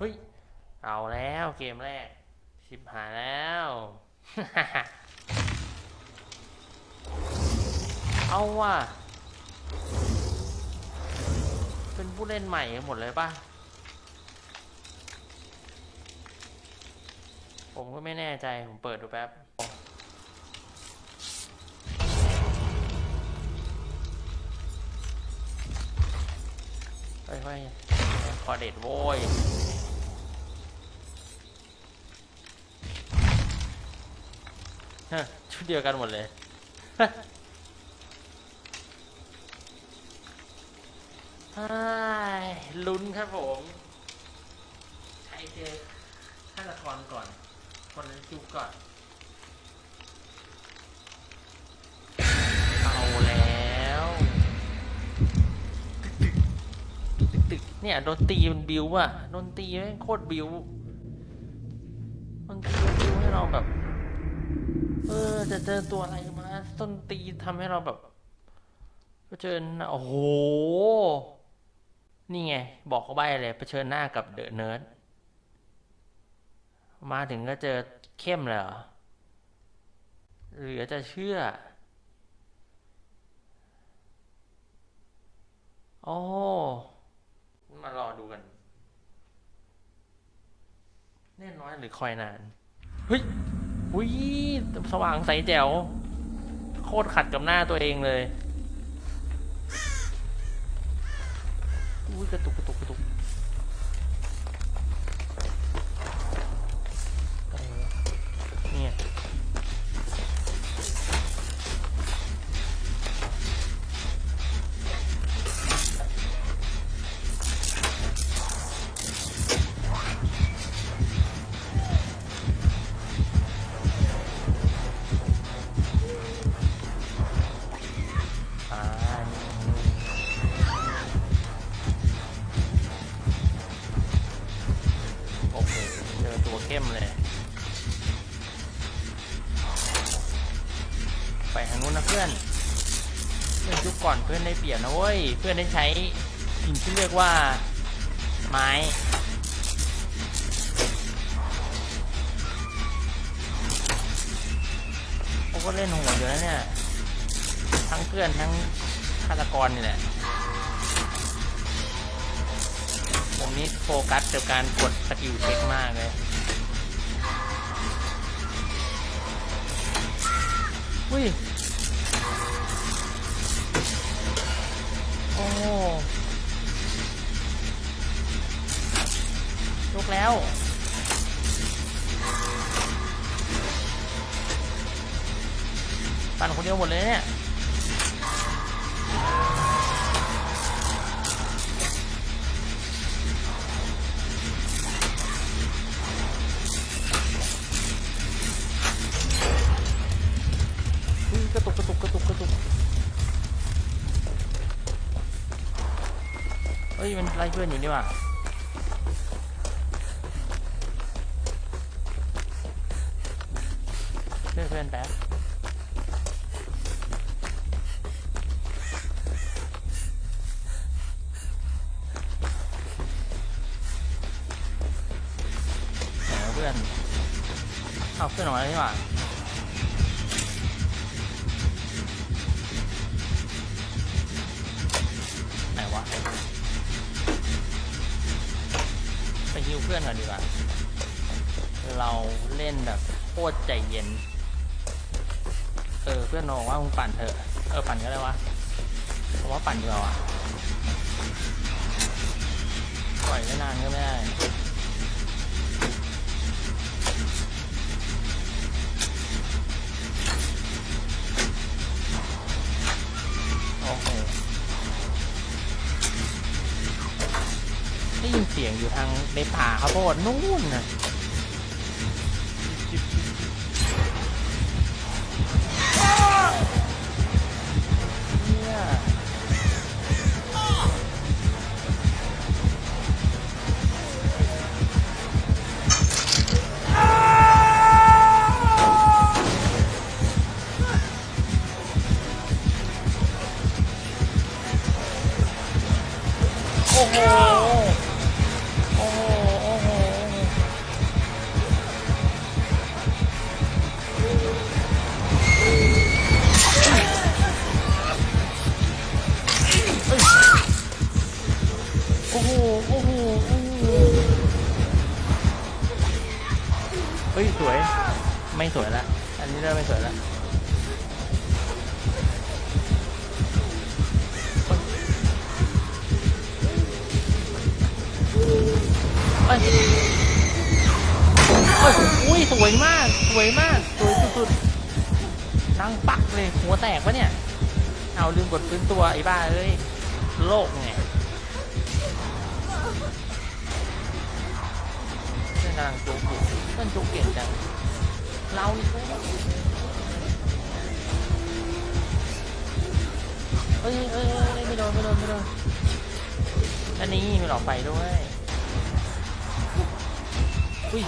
เฮ้ย เอาแล้วเกมแรก ชิบหายแล้ว เอาว่ะ เป็นผู้เล่นใหม่หมดเลยป่ะ ผมก็ไม่แน่ใจ ผมเปิดดูแป๊บเฮ้ยเฮ้ยคอเด็ดโว้ย ฮะ ชุดเดียวกันหมดเลยฮ่ายลุ้นครับผม ใครเจอฆาตกรก่อน คนนั้นจุกก่อน เอาแล้ว ตึกตึกเนี่ยดนตรีมันบิวอะดนตรีแม่งโคตรบิวดนตรีมันบิวให้เราแบบ เออจะเจอตัวอะไรมาดนตีทำให้เราแบบเผชิญหน้าโอ้โห นี่ไง บอกเขาใบเลยเผชิญหน้ากับเดอะเนิร์ดมาถึงก็เจอเข้มเลยเหรอเหลือจะเชื่อโอ้มารอดูกัน แน่น้อยหรือคอยนาน เฮ้ย อุ้ยสว่างใสแจ๋ว โคตรขัดกับหน้าตัวเองเลยอุ้ยกระตุกกระตุก เพื่อนได้ใช้สิ่งที่เรียกว่าไม้โอ้ก็เล่นโหดอยู่นะเนี่ย ทั้งเพื่อนทั้งฆาตกรนี่แหละ ผมนี้โฟกัสกับการกดสกิลเช็คมากเลยอุ้ย ลูกแล้ว ปั่นคนเดียวหมดเลยเนี่ย ฮ้ยมันไล่เพื่อนอยู่นี่ว่ะช่วยเพื่อนแป๊บเพื่อนเอาเพื่อนออกมาแล้วนี่หว่า ล่นแบบโคตรใจเย็น เออเพื่อนบอกว่ามึงปั่นเถอะ เออปั่นก็ได้วะผมว่าปั่นดีกว่าว่ะปล่อยไม่นานก็ไม่ได้โอ้โหได้ยินเสียงอยู่ทางในป่าครับโพดนู่นน่ะ ฮ้ยสวย ไม่สวยละ อันนี้เริ่มไม่สวยละเฮ้ยเฮ้ยอุ้ยสวยมาก สวยมาก สวยสุดๆนั่งปักเลย หัวแตกปะเนี่ย เอาลืมกดฟื้นตัวไอ้บ้าเอ้ยโลกไงเพื่อ กำลังจุกอยู่เพื่อนจุกเก่งจังเรานี่เว้ยเฮ้ยเฮ้ยเฮ้ยไม่โดนไม่โดนไม่โดนอันนี้มีหลอดไฟด้วยอุ้ย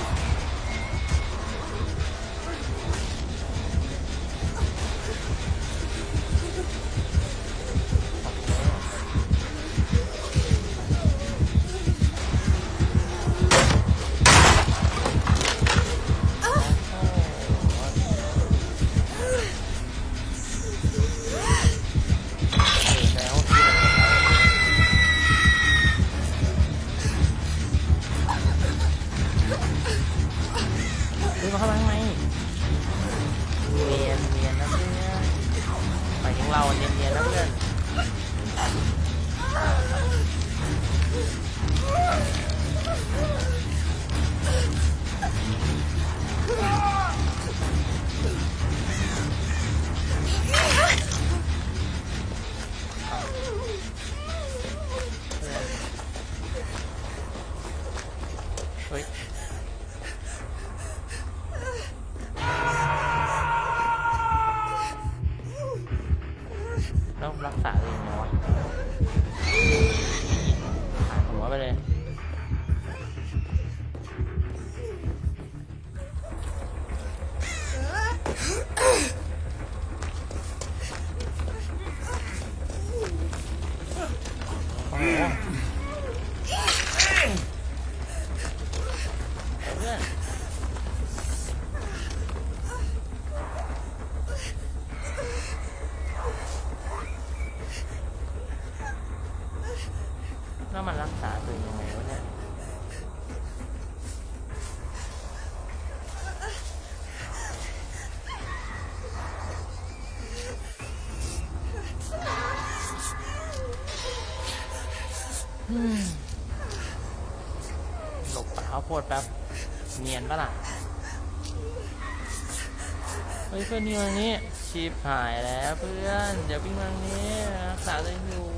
หลบป่าข้าวโพดแป๊บเนียนปะล่ะเฮ้ยเพื่อนนี่มานี้ชีพหายแล้วเพื่อนเดี๋ยววิ่งมางนี้รักษาตัวเอยู่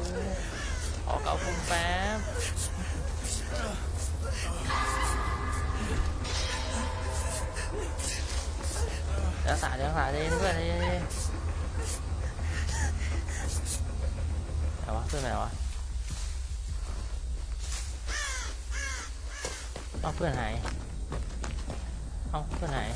ออกเกาคุมแป๊บรักษารักษาตัวเองเพื่อนใจเย็นๆไหนวะเพื่อนไหนวะ เอาเพื่อนหายเอาเพื่อนหาย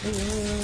เฮ้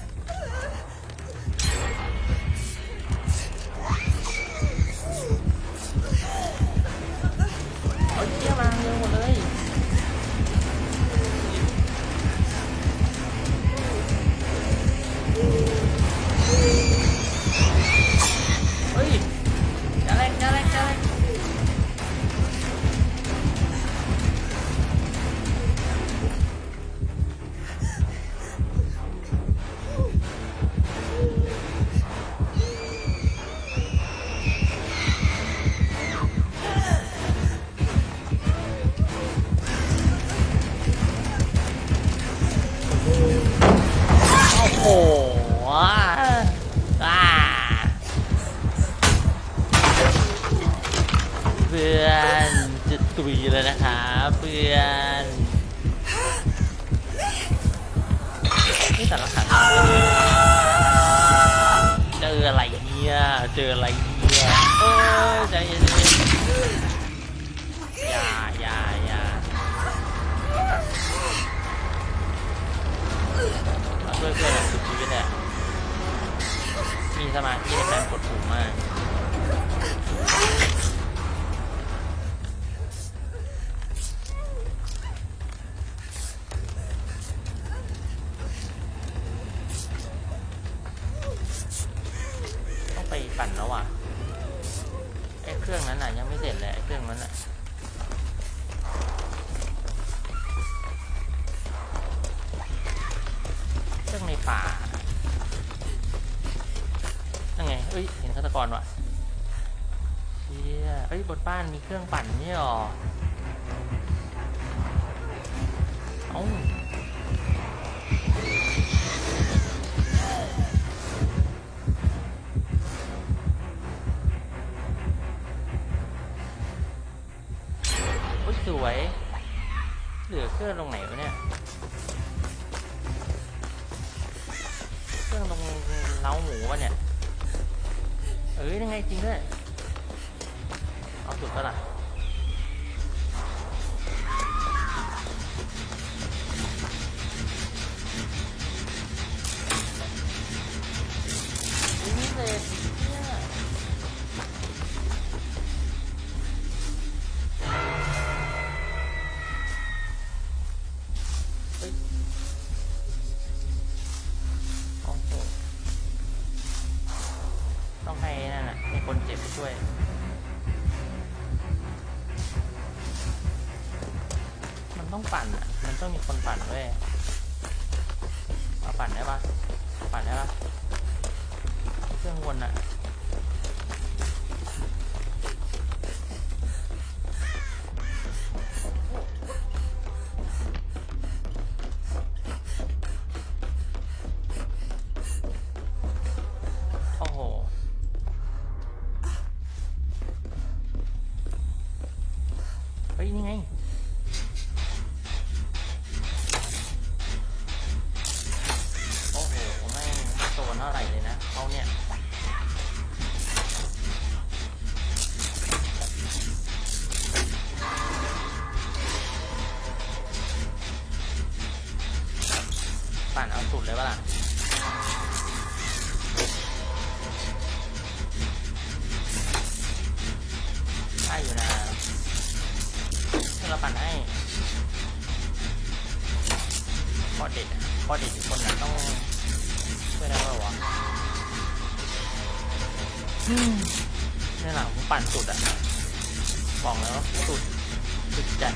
สมาธิในการกดปุ่มมาก ต้องไปปั่นแล้วอะไอ้เครื่องนั้นน่ะยังไม่เสร็จเลยไอ้เครื่องนั้นน่ะ บ้านมีเครื่องปั่นนี่หรอ เอ้าโอ้สวย เหลือเครื่องตรงไหนวะเนี่ย เครื่องตรงเล้าหมูวะเนี่ย เอ้ยยังไงจริงด้วย เอ เลยปะล่ะได้อยู่นะเราปั่นให้ข้อเด็ดอะข้อเด็ดทุกคนนะต้องช่วยได้ป่าวะอืมนี่แหละผมปั่นสุดอะบอกแล้วสุดสุดจัด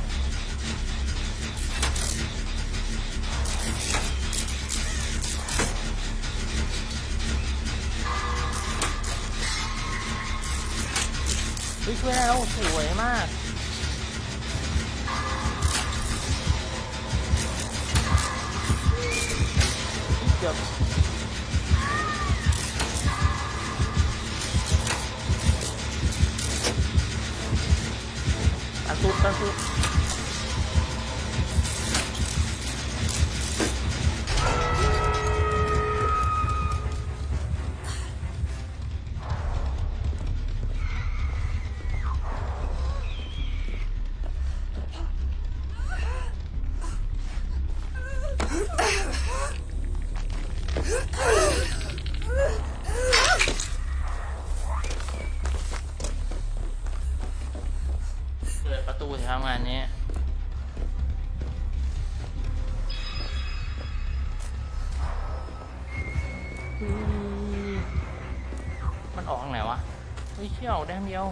เฮ้ยช่วยได้แล้วสวยมากเกือบตันสุดตันสุด ประตูสิครับงานนี้มมันออกทางไหนวะ เฮ้ยเชี่ยวแดงเดียว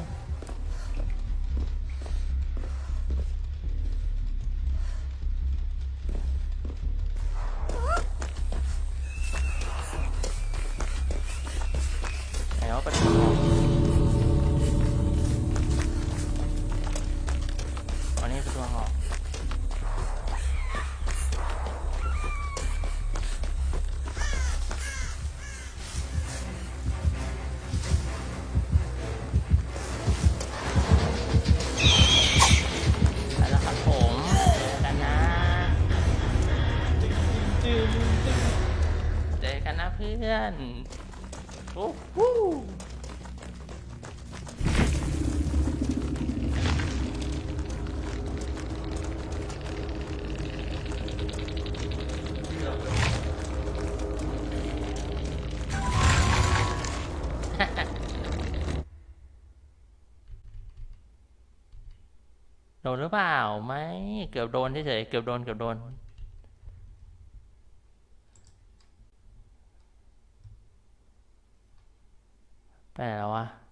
อันนี้ โดนหรือเปล่าไม่เกือบโดนเฉยๆเกือบโดนเกือบโดนไปไหนแล้ววะ